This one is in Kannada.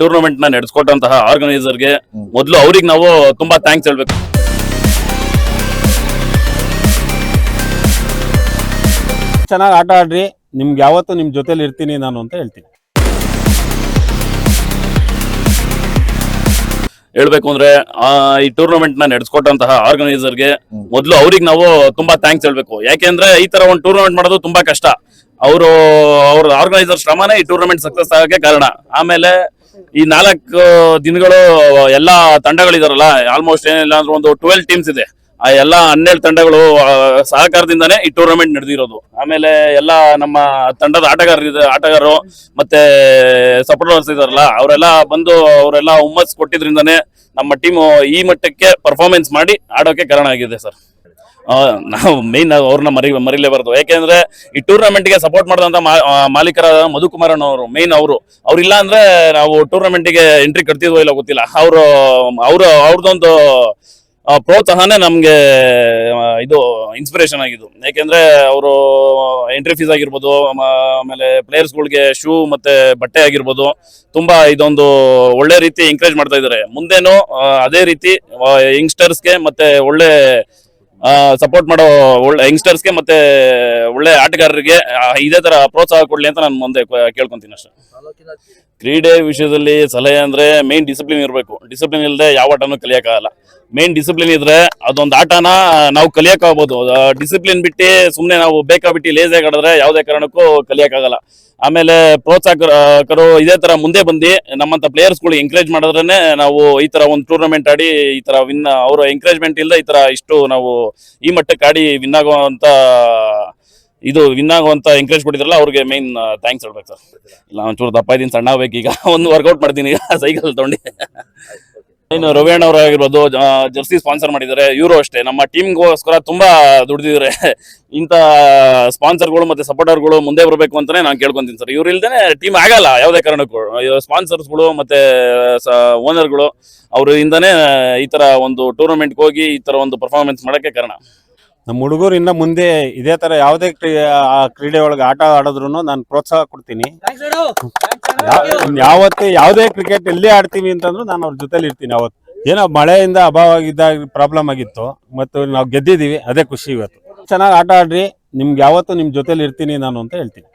ಟೂರ್ನಮೆಂಟ್ನ ನಡೆಸ್ಕೊಟ್ಟಂತಹ ಆರ್ಗನೈಸರ್ಗೆ ಮೊದಲು ಅವ್ರಿಗೆ ನಾವು ತುಂಬಾ ಥ್ಯಾಂಕ್ಸ್ ಹೇಳ್ಬೇಕು. ಚೆನ್ನಾಗಿ ಆಟ ಆಡ್ರಿ ನಿಮ್ಗೆ ಯಾವತ್ತೂ ನಿಮ್ ಜೊತೆಲಿ ಇರ್ತೀನಿ ನಾನು ಅಂತ ಹೇಳ್ತೀನಿ. ಹೇಳ್ಬೇಕು ಅಂದ್ರೆ ಆ, ಈ ಟೂರ್ನಮೆಂಟ್ನ ನಡೆಸ್ಕೊಟ್ಟಂತಹ ಆರ್ಗನೈಸರ್ಗೆ ಮೊದಲು ಅವ್ರಿಗೆ ನಾವು ತುಂಬಾ ಥ್ಯಾಂಕ್ಸ್ ಹೇಳ್ಬೇಕು. ಯಾಕೆಂದ್ರೆ ಈ ತರ ಒಂದು ಟೂರ್ನಮೆಂಟ್ ಮಾಡೋದು ತುಂಬಾ ಕಷ್ಟ. ಅವರು ಅವ್ರ ಆರ್ಗನೈಸರ್ ಶ್ರಮನೇ ಈ ಟೂರ್ನಮೆಂಟ್ ಸಕ್ಸಸ್ ಆಗಕ್ಕೆ ಕಾರಣ. ಆಮೇಲೆ ಈ ನಾಲ್ಕು ದಿನಗಳು ಎಲ್ಲಾ ತಂಡಗಳಿದಾರಲ್ಲ ಆಲ್ಮೋಸ್ಟ್ ಏನಿಲ್ಲ ಅಂದ್ರೆ ಒಂದು ಟ್ವೆಲ್ ಟೀಮ್ಸ್ ಇದೆ. ಆ ಎಲ್ಲಾ ಹನ್ನೆರಡು ತಂಡಗಳು ಸಹಕಾರದಿಂದಾನೆ ಈ ಟೂರ್ನಮೆಂಟ್ ನಡೆದಿರೋದು. ಆಮೇಲೆ ಎಲ್ಲ ನಮ್ಮ ತಂಡದ ಆಟಗಾರರು ಆಟಗಾರರು ಮತ್ತೆ ಸಪೋರ್ಟರ್ಸ್ ಇದಾರಲ್ಲ, ಅವರೆಲ್ಲ ಬಂದು ಅವರೆಲ್ಲ ಹುಮ್ಮಸ್ ಕೊಟ್ಟಿದ್ರಿಂದಾನೇ ನಮ್ಮ ಟೀಮು ಈ ಮಟ್ಟಕ್ಕೆ ಪರ್ಫಾರ್ಮೆನ್ಸ್ ಮಾಡಿ ಆಡೋಕೆ ಕಾರಣ ಆಗಿದೆ ಸರ್ ನಾವು ಮೇನ್ ಅವ್ರನ್ನ ಮರಿ ಮರಿಲೇಬಾರ್ದು ಯಾಕೆಂದ್ರೆ ಈ ಟೂರ್ನಮೆಂಟ್ಗೆ ಸಪೋರ್ಟ್ ಮಾಡಿದಂತ ಮಾಲೀಕರಾದ ಮಧುಕುಮಾರನ್ ಅವರು ಮೇನ್ ಅವರು. ಅವ್ರಿಲ್ಲ ಅಂದ್ರೆ ನಾವು ಟೂರ್ನಮೆಂಟ್ಗೆ ಎಂಟ್ರಿ ಕಟ್ತಿದ್ವೋ ಇಲ್ಲ ಗೊತ್ತಿಲ್ಲ. ಅವರು ಅವರು ಅವ್ರದ್ದೊಂದು ಆ, ಪ್ರೋತ್ಸಾಹನೇ ನಮಗೆ ಇದು ಇನ್ಸ್ಪಿರೇಷನ್ ಆಗಿದ್ದು. ಯಾಕೆಂದ್ರೆ ಅವರು ಎಂಟ್ರಿ ಫೀಸ್ ಆಗಿರ್ಬೋದು ಆಮೇಲೆ ಪ್ಲೇಯರ್ಸ್ಗಳಿಗೆ ಶೂ ಮತ್ತೆ ಬಟ್ಟೆ ಆಗಿರ್ಬೋದು ತುಂಬಾ ಇದೊಂದು ಒಳ್ಳೆ ರೀತಿ ಎಂಕರೇಜ್ ಮಾಡ್ತಾ ಇದ್ದಾರೆ. ಮುಂದೇನು ಅದೇ ರೀತಿ ಯಂಗ್ಸ್ಟರ್ಸ್ಗೆ ಮತ್ತೆ ಒಳ್ಳೆ ಸಪೋರ್ಟ್ ಮಾಡೋ ಒಳ್ಳೆ ಯಂಗ್ಸ್ಟರ್ಸ್ಗೆ ಮತ್ತೆ ಒಳ್ಳೆ ಆಟಗಾರರಿಗೆ ಇದೇ ತರ ಪ್ರೋತ್ಸಾಹ ಕೊಡ್ಲಿ ಅಂತ ನಾನು ಮುಂದೆ ಕೇಳ್ಕೊಂತೀನಿ ಅಷ್ಟೇ. ಕ್ರೀಡೆ ವಿಷಯದಲ್ಲಿ ಸಲಹೆ ಅಂದ್ರೆ ಮೇನ್ ಡಿಸಿಪ್ಲಿನ್ ಇರಬೇಕು. ಡಿಸಿಪ್ಲಿನ್ ಇಲ್ಲದೆ ಯಾವ ಆಟನೂ ಕಲಿಯಕ್ಕಾಗಲ್ಲ. ಮೇನ್ ಡಿಸಿಪ್ಲಿನ್ ಇದ್ರೆ ಅದೊಂದು ಆಟನ ನಾವು ಕಲಿಯಕ್ಕಾಗ್ಬೋದು. ಡಿಸಿಪ್ಲಿನ್ ಬಿಟ್ಟು ಸುಮ್ಮನೆ ನಾವು ಬೇಕಾಬಿಟ್ಟು ಲೇಸಿಯಾಗಿ ಆಡಿದ್ರೆ ಯಾವುದೇ ಕಾರಣಕ್ಕೂ ಕಲಿಯಕ್ಕಾಗಲ್ಲ. ಆಮೇಲೆ ಪ್ರೋತ್ಸಾಹಕರು ಇದೇ ತರ ಮುಂದೆ ಬಂದು ನಮ್ಮಂತ ಪ್ಲೇಯರ್ಸ್ಗಳು ಎಂಕರೇಜ್ ಮಾಡಿದ್ರೇನೆ ನಾವು ಈ ತರ ಒಂದು ಟೂರ್ನಮೆಂಟ್ ಆಡಿ ಈ ತರ ವಿನ್ ಅವರ ಎಂಕರೇಜ್ಮೆಂಟ್ ಇಲ್ಲದೆ ಈ ತರ ಇಷ್ಟು ನಾವು ಈ ಮಟ್ಟಕ್ಕೆ ಆಡಿ ವಿನ್ ಆಗುವಂತ ಇದು ವಿನ್ ಆಗುವಂತ ಎಂಕರೇಜ್ ಕೊಟ್ಟಿದ್ರಲ್ಲ ಅವ್ರಿಗೆ ಮೇನ್ ಥ್ಯಾಂಕ್ಸ್ ಹೇಳ್ಬೇಕು ಸರ್ ಇಲ್ಲ ಒಂಚೂರು ದಪ್ಪ ಇದ್ದೀನಿ ಸಣ್ಣ ಈಗ. ಒಂದು ವರ್ಕೌಟ್ ಮಾಡ್ತೀನಿ ಈಗ ಸೈಕಲ್ ತೊಗೊಂಡು. ಇನ್ನು ರವಿಯಣ್ಣ ಅವರು ಆಗಿರ್ಬೋದು ಜರ್ಸಿ ಸ್ಪಾನ್ಸರ್ ಮಾಡಿದ್ದಾರೆ ಇವರು ಅಷ್ಟೇ. ನಮ್ಮ ಟೀಮ್ಗೋಸ್ಕರ ತುಂಬಾ ದುಡ್ದಿದ್ದಾರೆ. ಇಂಥ ಸ್ಪಾನ್ಸರ್ಗಳು ಮತ್ತೆ ಸಪೋರ್ಟರ್ಗಳು ಮುಂದೆ ಬರಬೇಕು ಅಂತಾನೆ ನಾನು ಕೇಳ್ಕೊಂತೀನಿ ಸರ್ ಇವ್ರು ಇಲ್ದೇನೆ ಟೀಮ್ ಆಗಲ್ಲ ಯಾವುದೇ ಕಾರಣಕ್ಕೂ. ಸ್ಪಾನ್ಸರ್ಸ್ಗಳು ಮತ್ತೆ ಓನರ್ಗಳು ಅವರಿಂದನೇ ಈ ತರ ಒಂದು ಟೂರ್ನಮೆಂಟ್ಗೆ ಹೋಗಿ ಈ ತರ ಒಂದು ಪರ್ಫಾರ್ಮೆನ್ಸ್ ಮಾಡೋಕ್ಕೆ ಕಾರಣ. ನಮ್ಮ ಹುಡುಗರು ಇನ್ನ ಮುಂದೆ ಇದೇ ತರ ಯಾವುದೇ ಕ್ರೀಡೆ ಒಳಗೆ ಆಟ ಆಡಿದ್ರು ನಾನು ಪ್ರೋತ್ಸಾಹ ಕೊಡ್ತೀನಿ. ಯಾವತ್ತೇ ಯಾವುದೇ ಕ್ರಿಕೆಟ್ ಎಲ್ಲಿ ಆಡ್ತೀವಿ ಅಂತಂದ್ರು ನಾನು ಅವ್ರ ಜೊತೆಲಿ ಇರ್ತೀನಿ ಅವತ್ತು ಏನೋ ಮಳೆಯಿಂದ ಅಭಾವ ಆಗಿದ್ದಾಗ ಪ್ರಾಬ್ಲಮ್ ಆಗಿತ್ತು ಮತ್ತು ನಾವು ಗೆದ್ದಿದ್ದೀವಿ ಅದೇ ಖುಷಿ ಇವತ್ತು. ಚೆನ್ನಾಗಿ ಆಟ ಆಡ್ರಿ ನಿಮ್ಗೆ ಯಾವತ್ತೂ ನಿಮ್ಮ ಜೊತೆಲಿ ಇರ್ತೀನಿ ನಾನು ಅಂತ ಹೇಳ್ತೀನಿ.